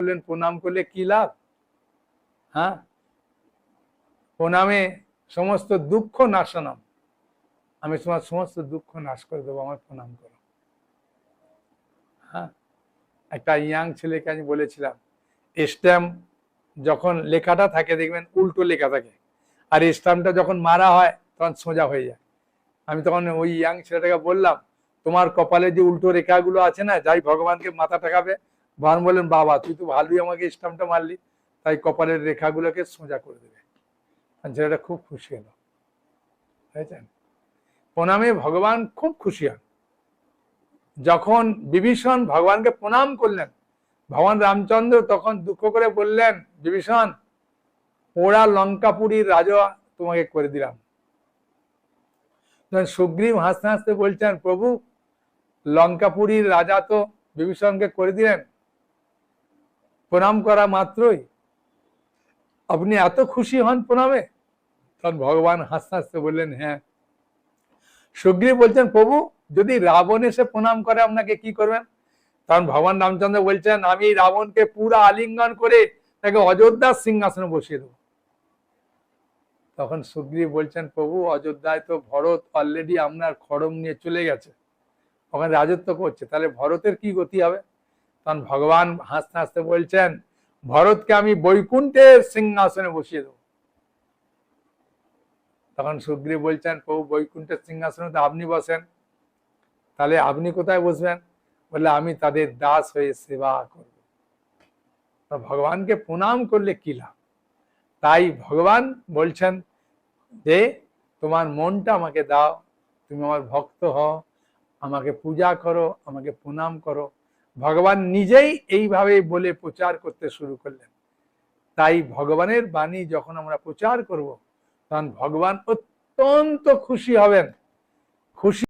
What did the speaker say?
বললেন প্রণাম করলে কি লাভ? হ্যাঁ? প্রণামে সমস্ত দুঃখ নাশনম আমি তোমার সমস্ত দুঃখ নাশ করে দেবো, আমার প্রণাম করো। হ্যাঁ? একটা ইয়াং ছেলেকে আমি বলেছিলাম, স্ট্যাম্প যখন লেখাটা থাকে, দেখবেন উল্টো লেখা থাকে, আর স্ট্যাম্পটা যখন মারা হয়, তখন সোজা হয়ে যায়। আমি তখন ওই ইয়াং ছেলেটাকে বললাম, তোমার কপালে যে উল্টো রেখাগুলো আছে না, যাই ভগবানকে মাথা ঠেকাবে ভগবান বললেন, বাবা, তুই তো ভালোই আমাকে স্ট্যাম্পটা মারলি, তাই কপালের রেখাগুলোকে সোজা করে দেবে। ছেলেটা খুব খুশি হলো। বুঝেছেন? প্রণামে ভগবান খুব খুশি হন। যখন বিভীষণ ভগবানকে প্রণাম করলেন, ভগবান রামচন্দ্র তখন দুঃখ করে বললেন, বিভীষণ, ওরা লঙ্কাপুরীর রাজা, তোমাকে করে দিলাম। সুগ্রীব হাসতে হাসতে বলছেন, প্রভু, লঙ্কাপুরীর রাজা তো বিভীষণকে করে দিলেন প্রণাম করা মাত্রই। আপনি এত খুশি হন প্রণামে? তখন ভগবান হাসতে হাসতে বললেন হ্যাঁ। সুগ্রীব বলছেন, প্রভু, যদি রাবণ এসে প্রণাম করে, আপনাকে কি করবেন? তখন ভগবান রামচন্দ্র বলছেন, আমি রাবণকে পুরো আলিঙ্গন করে তাকে অযোধ্যার সিংহাসনে বসিয়ে দেবো। তখন সুগ্রীব বলছেন, প্রভু, অযোধ্যায় তো ভরত অলরেডি আপনার খড়ম নিয়ে চলে গেছে। ওখানে রাজত্ব করছে। তাহলে ভরতের কি গতি হবে? তখন ভগবান হাসতে হাসতে বলছেন, ভরতকে আমি বৈকুণ্ঠের সিংহাসনে বসিয়ে দেবো। তখন সুগ্রীব বলছেন, প্রভু, বৈকুণ্ঠের সিংহাসনে তো আপনি বসেন। তাহলে আপনি কোথায় বসবেন? বললে, আমি তাদের দাস হয়ে সেবা করব। তো ভগবানকে প্রণাম করলে কি লাভ? তাই ভগবান বলছেন যে, তোমার মনটা আমাকে দাও, তুমি আমার ভক্ত হও, আমাকে পূজা করো, আমাকে প্রণাম করো ভগবান নিজেই এইভাবে বলে প্রচার করতে শুরু করলেন। তাই ভগবানের বাণী যখন আমরা প্রচার করব, তখন ভগবান অত্যন্ত খুশি হবেন। খুশি